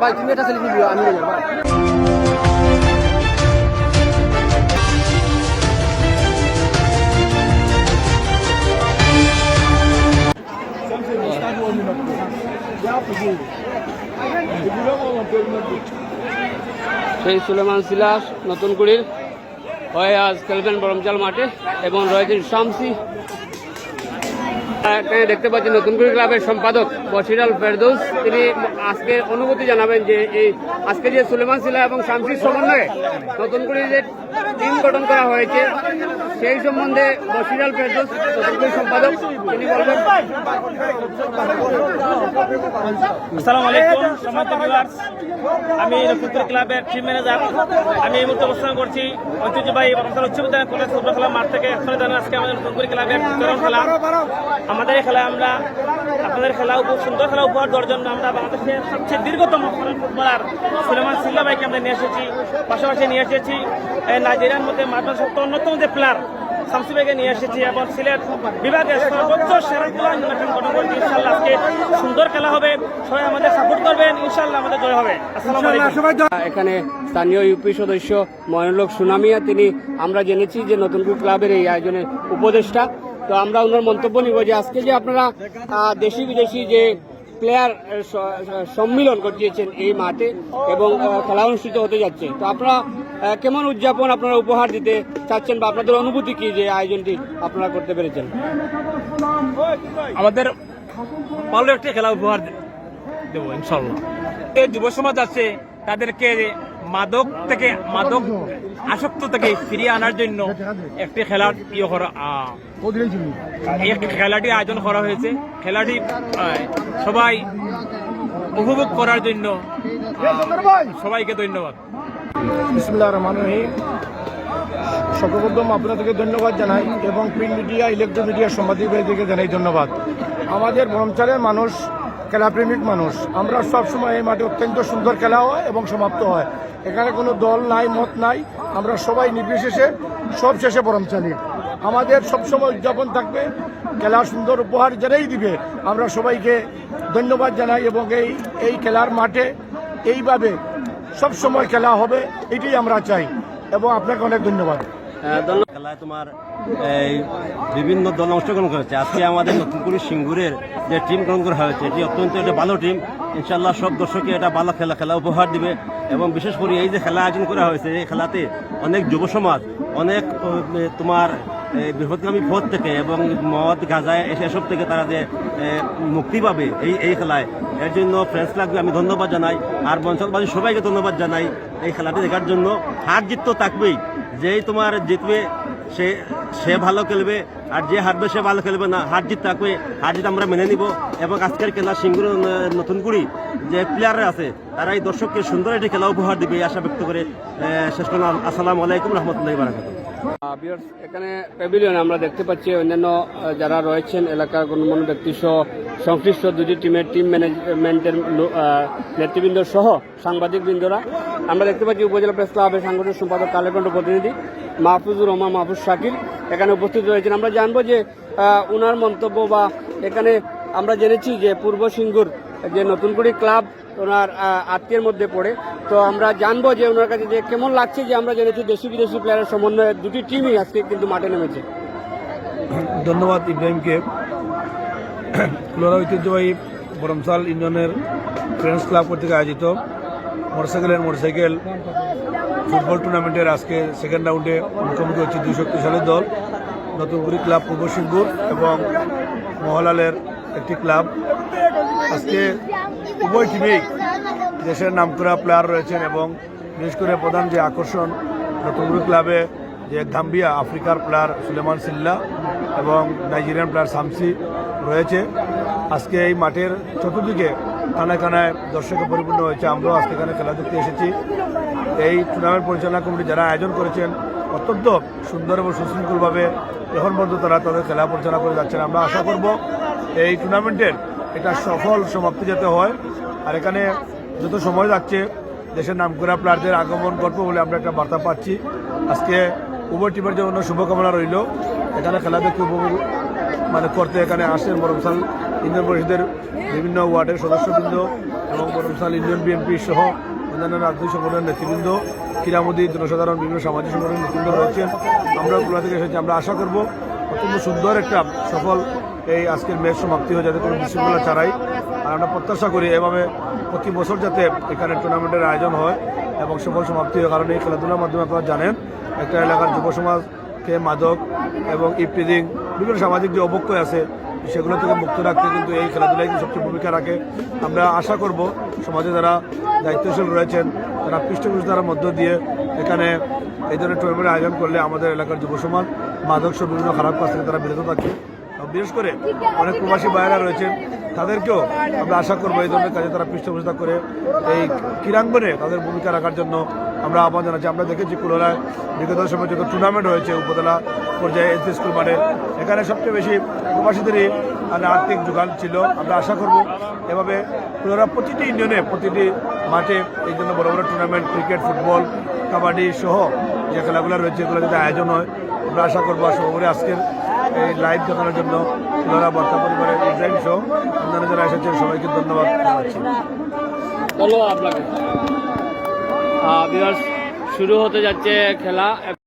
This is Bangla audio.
ভাই তুমি এটা সেলফি দিও আমি সেই সুলেমান সিলাস নতুন কুড়ির হয়ে আজ খেলবেন বরমচাল মাঠে এবং রয়েছেন শামসি। দেখতে পাচ্ছি নতুন করে ক্লাবের সম্পাদক বসিরাল ফেরদৌস। তিনি আজকে অনুভূতি জানাবেন যে এই আজকে যে সুলেমান সিলা এবং শামসির সমন্বয়ে নতুন করে যে টিম গঠন করা হয়েছে, সেই সম্বন্ধে বসিরাল ফেরদৌস সম্পাদক, তিনি বলবেন। আলাইকুম আমি নক্ষত্র ক্লাবের টিম ম্যানেজার আমি এই মুহূর্তে অবস্থান করছি ঐতিহ্যবাহী বরমতলা উচ্চ বিদ্যালয় কলেজ ফুটবল খেলা মাঠ থেকে। এখানে জানেন আজকে আমাদের নতুনপুরি ক্লাবের খেলা। আমাদের এই খেলায় আমরা আপনাদের খেলা উপর সুন্দর খেলা উপহার দেওয়ার জন্য আমরা বাংলাদেশের সবচেয়ে দীর্ঘতম ফুটবলার সুলেমান সিল্লা ভাইকে আমরা নিয়ে এসেছি পাশাপাশি নিয়ে এসেছি এই নাইজেরিয়ার মধ্যে মাঠের সত্য অন্যতম যে প্লেয়ার শামসু ভাইকে নিয়ে এসেছি এবং সিলেট বিভাগের সর্বোচ্চ সেরা খেলা নির্বাচন গঠন করছি ইনশাল্লাহ আজকে সুন্দর খেলা হবে। সবাই আমাদের সাপোর্ট করবেন ইনশাল্লাহ আমাদের জয় হবে। এখানে স্থানীয় ইউপি সদস্য ময়নলোক সুনামিয়া তিনি আমরা জেনেছি যে নতুন ক্লাবের এই আয়োজনের উপদেষ্টা। তো আমরা ওনার মন্তব্য নিব যে আজকে যে আপনারা দেশি বিদেশি যে প্লেয়ার সম্মিলন ঘটিয়েছেন এই মাঠে এবং খেলা অনুষ্ঠিত হতে যাচ্ছে। তো আপনারা কেমন উদযাপন আপনারা উপহার দিতে চাচ্ছেন বা আপনাদের অনুভূতি কি যে আয়োজনটি আপনারা করতে পেরেছেন? আমাদের ভালো একটি খেলা উপহার দেবো ইনশাল্লাহ এই যুব সমাজ আছে তাদেরকে মাদক থেকে মাদক আসক্ত থেকে ফিরিয়ে আনার জন্য একটি খেলার ইয়ে করা খেলাটি আয়োজন করা হয়েছে। খেলাটি সবাই উপভোগ করার জন্য সবাইকে ধন্যবাদ। সর্বপ্রথম আপনাদেরকে ধন্যবাদ জানাই এবং প্রিন্ট মিডিয়া ইলেকট্রনিক মিডিয়া সাংবাদিক ভাইদেরকে জানাই ধন্যবাদ। আমাদের বরমচালের মানুষ খেলাপ্রেমিক মানুষ। আমরা সবসময় এই মাঠে অত্যন্ত সুন্দর খেলা হয় এবং সমাপ্ত হয়। এখানে কোনো দল নাই, মত নাই। আমরা সবাই নির্বিশেষে সব শেষে বরমচালি আমাদের সবসময় উদযাপন থাকবে। খেলা সুন্দর উপহার যারাই দিবে, আমরা সবাইকে ধন্যবাদ জানাই এবং এই এই খেলার মাঠে এইভাবে সব সময় খেলা হবে, এটাই আমরা চাই। এবং আপনাকে অনেক ধন্যবাদ। খেলায় তোমার এই বিভিন্ন দল অংশগ্রহণ করেছে। আজকে আমাদের নতুন করে সিঙ্গুরের যে টিম গ্রহণ করা হয়েছে, এটি অত্যন্ত একটা ভালো টিম ইনশাল্লাহ সব দর্শককে এটা ভালো খেলা খেলা উপহার দিবে। এবং বিশেষ করে এই যে খেলা আয়োজন করা হয়েছে, এই খেলাতে অনেক যুব সমাজ, অনেক তোমার বৃহৎগামী পথ থেকে এবং মদ গাঁজায় এসব থেকে তারা যে মুক্তি পাবে এই এই খেলায়। এর জন্য ফ্রেন্ডস ক্লাবকে আমি ধন্যবাদ জানাই। আর বঞ্চলবাসী সবাইকে ধন্যবাদ জানাই এই খেলাটি দেখার জন্য। হার জিত তো থাকবেই। যেই তোমার জিতবে, সে সে ভালো খেলবে, আর যে হারবে, সে ভালো খেলবে না। হার জিত থাকবে, হার জিত আমরা মেনে নিব। এবং আজকের খেলা সিঙ্গুর নতুন করি যে প্লেয়াররা আছে, তারা এই দর্শককে সুন্দর একটি খেলা উপহার দিবে আশা ব্যক্ত করে শেষ করলাম। আসসালামু আলাইকুম রহমতুল্লাহ বারাকাতুহ। এখানে প্যাভিলিয়ন আমরা দেখতে পাচ্ছি। অন্যান্য যারা রয়েছেন, এলাকার গণ্যমান্য ব্যক্তি সহ সংশ্লিষ্ট দুটি টিমের টিম ম্যানেজমেন্টের নেতৃবৃন্দ সহ সাংবাদিক বৃন্দরা আমরা দেখতে পাচ্ছি উপজেলা প্রেস ক্লাবের সাংগঠনিক সম্পাদক কালেকণ্ঠ প্রতিনিধি, মাহফুজুর রহমান, মাহফুজ শাকির এখানে উপস্থিত রয়েছেন। আমরা জানব যে উনার মন্তব্য বা এখানে আমরা জেনেছি যে পূর্ব সিঙ্গুর যে নতুনকুড়ি ক্লাব ওনার আত্মীয়ের মধ্যে পড়ে। তো আমরা জানব যে ওনার কাছে যে কেমন লাগছে যে আমরা জেনেছি দেশি বিদেশি প্লেয়ারের সমন্বয়ে দুটি টিমই আজকে কিন্তু মাঠে নেমেছে। ধন্যবাদ ইব্রাহিমকে। ঐতিহ্যবাহী বরমসাল ইউনিয়নের ফ্রেন্ডস ক্লাব কর্তৃক আয়োজিত মোটরসাইকেল অ্যান্ড মোটরসাইকেল ফুটবল টুর্নামেন্টের আজকে সেকেন্ড রাউন্ডে মুখোমুখি হচ্ছে দুই শক্তিশালী দল নতুনপুরি ক্লাব পূর্ব সিংপুর এবং মহলালের একটি ক্লাব। আজকে উভয় টিমেই দেশের নামকরা প্লেয়ার রয়েছেন এবং বিশেষ করে প্রধান যে আকর্ষণ নতুনপুরি ক্লাবে যে গাম্বিয়া আফ্রিকার প্লেয়ার সুলেমান সিল্লা এবং নাইজেরিয়ান প্লেয়ার সামসি রয়েছে। আজকে এই মাঠের চতুর্দিকে কানায় কানায় দর্শকে পরিপূর্ণ হয়েছে। আমরাও আজকে এখানে খেলা দেখতে এসেছি। এই টুর্নামেন্ট পরিচালনা কমিটি যারা আয়োজন করেছেন, অত্যন্ত সুন্দর এবং সুশৃঙ্খলভাবে এখন পর্যন্ত তারা তাদের খেলা পরিচালনা করে যাচ্ছেন, আমরা আশা করব এই টুর্নামেন্টের এটা সফল সমাপ্তি যাতে হয়। আর এখানে যত সময় যাচ্ছে, দেশের নামকরা প্লেয়ারদের আগমন গল্প বলে আমরা একটা বার্তা পাচ্ছি। আজকে উভয় টিমের জন্য শুভকামনা রইল। এখানে খেলা দেখতে উপভোগ মানে করতে এখানে আসেন মরমসাল ইউনিয়ন পরিষদের বিভিন্ন ওয়ার্ডের সদস্যবৃন্দ এবং বরমসাল ইউনিয়ন বিএনপি সহ অন্যান্য রাজনৈতিক সংগঠনের নেতৃবৃন্দ, ক্রীড়ামোদী, জনসাধারণ, বিভিন্ন সামাজিক সংগঠনের নেতৃবৃন্দ রয়েছেন। আমরা খুলনা থেকে এসেছি। আমরা আশা করব অত্যন্ত সুন্দর একটা সফল এই আজকের ম্যাচ সমাপ্তি হয়ে যাতে কোনো বিশৃঙ্খলা ছাড়াই। আর আমরা প্রত্যাশা করি এভাবে প্রতি বছর যাতে এখানে টুর্নামেন্টের আয়োজন হয় এবং সফল সমাপ্তি হয়। কারণ এই খেলাধুলার মাধ্যমে আপনারা জানেন, একটা এলাকার যুব সমাজকে মাদক এবং ইফটিজিং বিভিন্ন সামাজিক যে অবক্ষয় আছে, সেগুলো থেকে মুক্ত রাখতে কিন্তু এই খেলাধুলায় কিন্তু সবচেয়ে ভূমিকা রাখে। আমরা আশা করব সমাজে যারা দায়িত্বশীল রয়েছেন, তারা পৃষ্ঠপোষকতার মধ্য দিয়ে এখানে এই ধরনের টুর্নামেন্ট আয়োজন করলে আমাদের এলাকার যুব সমাজ, মাদক সহ বিভিন্ন খারাপ কাজ থেকে তারা বিরত থাকে। বিশেষ করে অনেক প্রবাসী ভাইয়েরা রয়েছেন, তাদেরকেও আমরা আশা করব এই ধরনের কাজে তারা পৃষ্ঠপোষকতা করে এই ক্রীড়াঙ্গনে তাদের ভূমিকা রাখার জন্য আমরা আহ্বান জানাচ্ছি। আমরা দেখেছি কুলোরায় বিগত সময় যত টুর্নামেন্ট হয়েছে উপজেলা পর্যায়ে এসি স্কুল মাঠে, এখানে সবচেয়ে বেশি প্রবাসীদেরই মানে আর্থিক যোগান ছিল। আমরা আশা করব এভাবে কুলোরা প্রতিটি ইউনিয়নে, প্রতিটি মাঠে এই জন্য বড় বড় টুর্নামেন্ট ক্রিকেট ফুটবল কাবাডি সহ যে খেলাগুলো রয়েছে এগুলো যদি আয়োজন হয়, আমরা আশা করব সর্বোপরি আজকের এই লাইভ দেখানোর জন্য কুলোরা বার্তা পরিবারের ইব্রাহিম শো আপনারা যারা এসেছেন, সবাইকে ধন্যবাদ জানাচ্ছি। শুরু হতে যাচ্ছে খেলা।